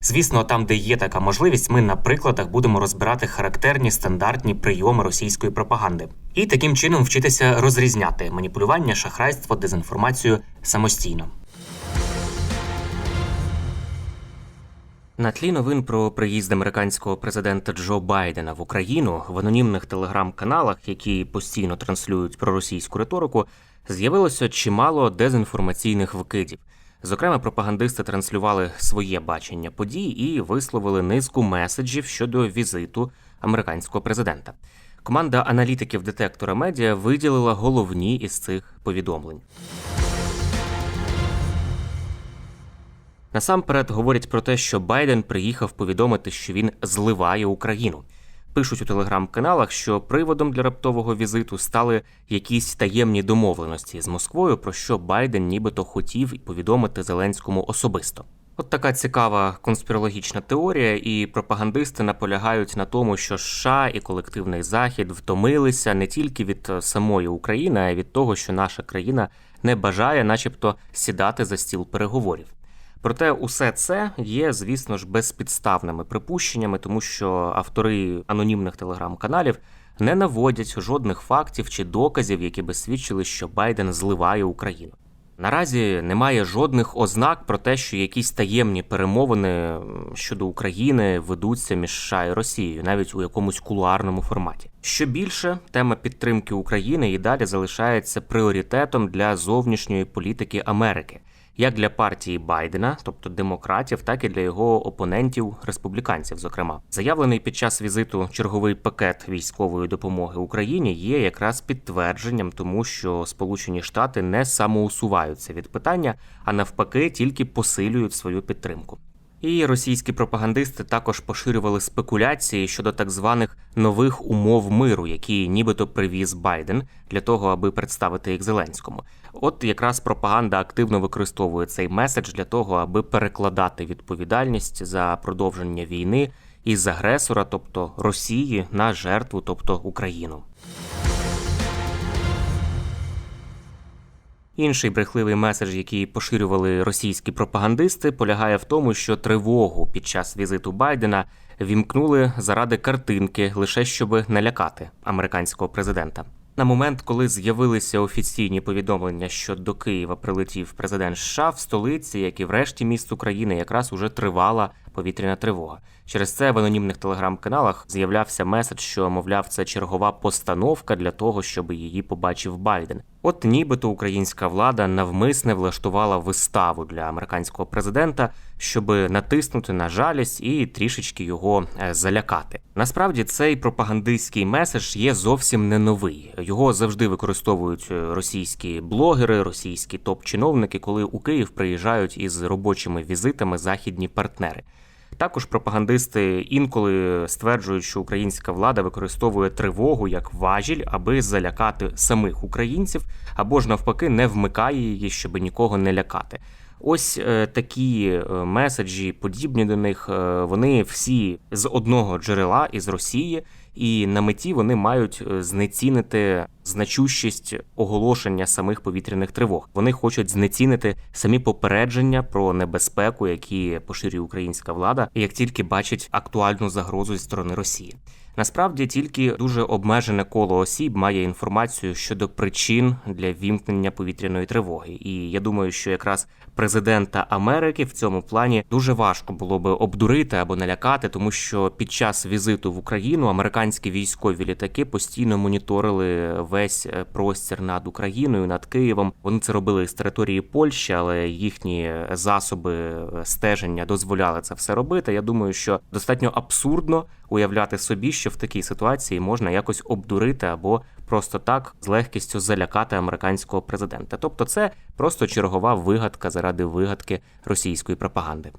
Звісно, там, де є така можливість, ми на прикладах будемо розбирати характерні стандартні прийоми російської пропаганди і таким чином вчитися розрізняти маніпулювання, шахрайство, дезінформацію самостійно. На тлі новин про приїзд американського президента Джо Байдена в Україну в анонімних телеграм-каналах, які постійно транслюють проросійську риторику, з'явилося чимало дезінформаційних викидів. Зокрема, пропагандисти транслювали своє бачення подій і висловили низку меседжів щодо візиту американського президента. Команда аналітиків детектора медіа виділила головні із цих повідомлень. Насамперед говорять про те, що Байден приїхав повідомити, що він зливає Україну. Пишуть у телеграм-каналах, що приводом для раптового візиту стали якісь таємні домовленості з Москвою, про що Байден нібито хотів повідомити Зеленському особисто. От така цікава конспірологічна теорія, і пропагандисти наполягають на тому, що США і колективний захід втомилися не тільки від е, самої України, а й від того, що наша країна не бажає, начебто, сідати за стіл переговорів. Проте усе це є, звісно ж, безпідставними припущеннями, тому що автори анонімних телеграм-каналів не наводять жодних фактів чи доказів, які би свідчили, що Байден зливає Україну. Наразі немає жодних ознак про те, що якісь таємні перемовини щодо України ведуться між США і Росією, навіть у якомусь кулуарному форматі. Що більше, тема підтримки України і далі залишається пріоритетом для зовнішньої політики Америки як для партії Байдена, тобто демократів, так і для його опонентів, республіканців. Зокрема, заявлений під час візиту черговий пакет військової допомоги Україні є якраз підтвердженням тому, що Сполучені Штати не самоусуваються від питання, а навпаки, тільки посилюють свою підтримку. І російські пропагандисти також поширювали спекуляції щодо так званих нових умов миру, які нібито привіз Байден для того, аби представити їх Зеленському. От якраз пропаганда активно використовує цей меседж для того, аби перекладати відповідальність за продовження війни із агресора, тобто Росії, на жертву, тобто Україну. Інший брехливий меседж, який поширювали російські пропагандисти, полягає в тому, що тривогу під час візиту Байдена вімкнули заради картинки, лише щоб налякати американського президента. На момент, коли з'явилися офіційні повідомлення, що до Києва прилетів президент США, в столиці, як і в решті міст України, якраз уже тривала повітряна тривога. Через це в анонімних телеграм-каналах з'являвся меседж, що мовляв, це чергова постановка для того, щоб її побачив Байден. От нібито українська влада навмисне влаштувала виставу для американського президента, щоб натиснути на жалість і трішечки його е, залякати. Насправді цей пропагандистський меседж є зовсім не новий. Його завжди використовують е, російські блогери, російські топ-чиновники, коли у Київ приїжджають із робочими візитами західні партнери. Також пропагандисти інколи стверджують, що українська влада використовує тривогу як важіль, аби залякати самих українців, або ж навпаки не вмикає її, щоб нікого не лякати. Ось е, такі е, меседжі, подібні до них, е, вони всі з одного джерела із Росії, і на меті вони мають знецінити значущість оголошення самих повітряних тривог. Вони хочуть знецінити самі попередження про небезпеку, які поширює українська влада, як тільки бачить актуальну загрозу зі сторони Росії. Насправді тільки дуже обмежене коло осіб має інформацію щодо причин для вімкнення повітряної тривоги. І я думаю, що якраз президента Америки в цьому плані дуже важко було би обдурити або налякати, тому що під час візиту в Україну американські військові літаки постійно моніторили весь е, простір над Україною, над Києвом. Вони це робили з території Польщі, але їхні засоби е, стеження дозволяли це все робити. Я думаю, що достатньо абсурдно уявляти собі, що в такій ситуації можна якось обдурити або просто так з легкістю залякати американського президента. Тобто, це просто чергова вигадка заради вигадки російської пропаганди.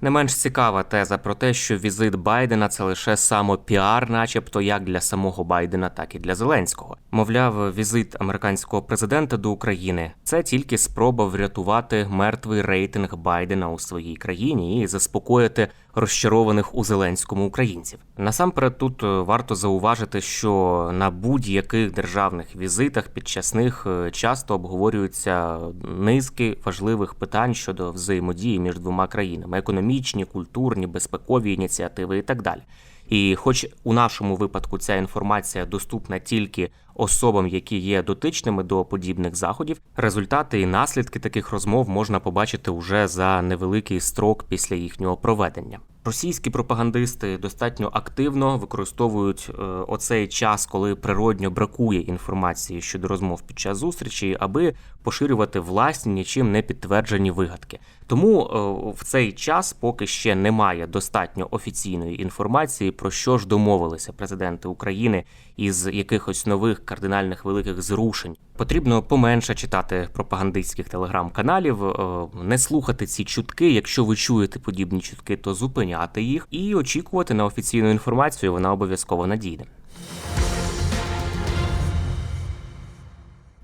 Не менш цікава теза про те, що візит Байдена це лише самопіар, начебто як для самого Байдена, так і для Зеленського. Мовляв, візит американського президента до України це тільки спроба врятувати мертвий рейтинг Байдена у своїй країні і заспокоїти розчарованих у Зеленському українців. Насамперед, тут е, варто зауважити, що на будь-яких державних візитах під час них е, часто обговорюються низки важливих питань щодо взаємодії між двома країнами: економічні, культурні, безпекові ініціативи і так далі. І, хоч у нашому випадку ця інформація доступна тільки особам, які є дотичними до подібних заходів, результати і наслідки таких розмов можна побачити уже за невеликий строк після їхнього проведення. Російські пропагандисти достатньо активно використовують е, оцей час, коли природньо бракує інформації щодо розмов під час зустрічі, аби поширювати власні нічим не підтверджені вигадки. Тому е, в цей час поки ще немає достатньо офіційної інформації про що ж домовилися президенти України із якихось нових кардинальних великих зрушень. Потрібно поменше читати пропагандистських телеграм-каналів, е, не слухати ці чутки. Якщо ви чуєте подібні чутки, то зупиняти їх і очікувати на офіційну інформацію. Вона обов'язково надійде.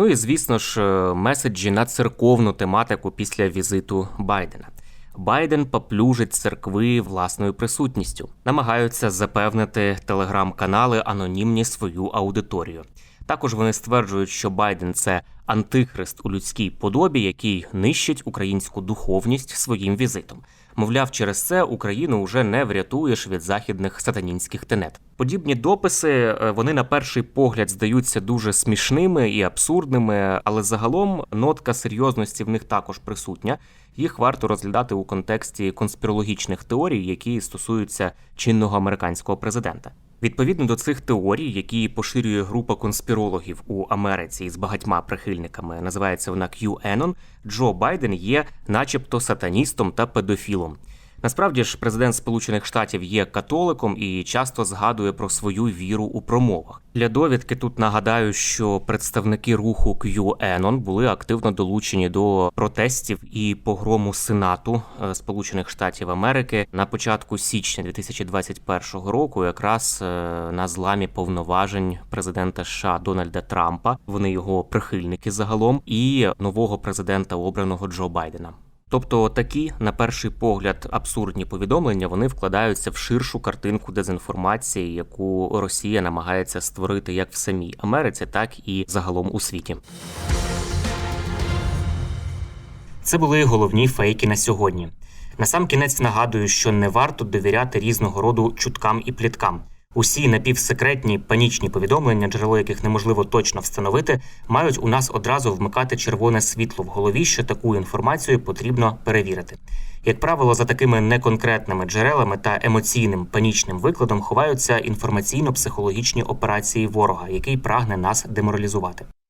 Ну і звісно ж, е, меседжі на церковну тематику після візиту Байдена. Байден поплюжить церкви власною присутністю, намагаються запевнити телеграм-канали анонімні свою аудиторію. Також вони стверджують, що Байден це антихрист у людській подобі, який нищить українську духовність своїм візитом. Мовляв, через це Україну вже не врятуєш від західних сатанінських тенет. Подібні дописи е, вони на перший погляд здаються дуже смішними і абсурдними, але загалом нотка серйозності в них також присутня. Їх варто розглядати у контексті конспірологічних теорій, які стосуються чинного американського президента. Відповідно до цих теорій, які поширює група конспірологів у Америці із багатьма прихильниками, називається вона QAnon, Джо Байден є, начебто, сатаністом та педофілом. Насправді ж, президент Сполучених Штатів є католиком і часто згадує про свою віру у промовах. Для довідки тут нагадаю, що представники руху QAnon були активно долучені до протестів і погрому Сенату е, Сполучених Штатів Америки на початку січня 2021 року, якраз е, на зламі повноважень президента США Дональда Трампа. Вони його прихильники загалом, і нового президента обраного Джо Байдена. Тобто такі, на перший погляд, абсурдні повідомлення вони вкладаються в ширшу картинку дезінформації, яку Росія намагається створити як в самій Америці, так і загалом у світі. Це були головні фейки на сьогодні. Насамкінець нагадую, що не варто довіряти різного роду чуткам і пліткам. Усі напівсекретні панічні повідомлення, джерело яких неможливо точно встановити, мають у нас одразу вмикати червоне світло в голові, що таку інформацію потрібно перевірити. Як правило, за такими неконкретними джерелами та емоційним панічним викладом ховаються інформаційно-психологічні операції ворога, який прагне нас деморалізувати.